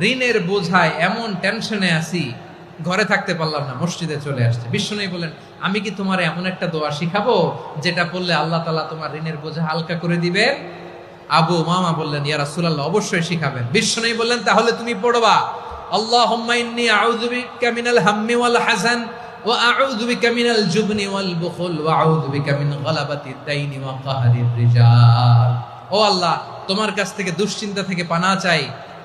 ঋণের বোঝায় এমন টেনশনে আছি, ঘরে থাকতে পারলাম না, মসজিদে চলে আসছে। বিষ্ণু বলেন আমি কি তোমার এমন একটা দোয়া শিখাবো, যেটা পড়লে আল্লাহ তালা তোমার ঋণের বোঝা হালকা করে দিবে আবু মামা বললেন, ইয়া রাসূলুল্লাহ, অবশ্যই শিখাবেন। বিষ্ণু বললেন, তাহলে তুমি পড়বা, আল্লাহুম্মা ইন্নী হাম্মি ওয়াল রিজাল। ও আল্লাহ, তোমার কাছ থেকে দুশ্চিন্তা থেকে পানা চাই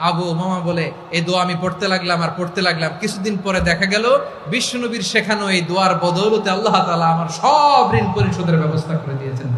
আবু মামা বলে এই দোয়া আমি পড়তে লাগলাম আর পড়তে লাগলাম। কিছুদিন পরে দেখা গেল বিষ্ণুনবীর শেখানো এই দোয়ার বদৌলতে আল্লাহ তালা আমার সব ঋণ পরিশোধের ব্যবস্থা করে দিয়েছেন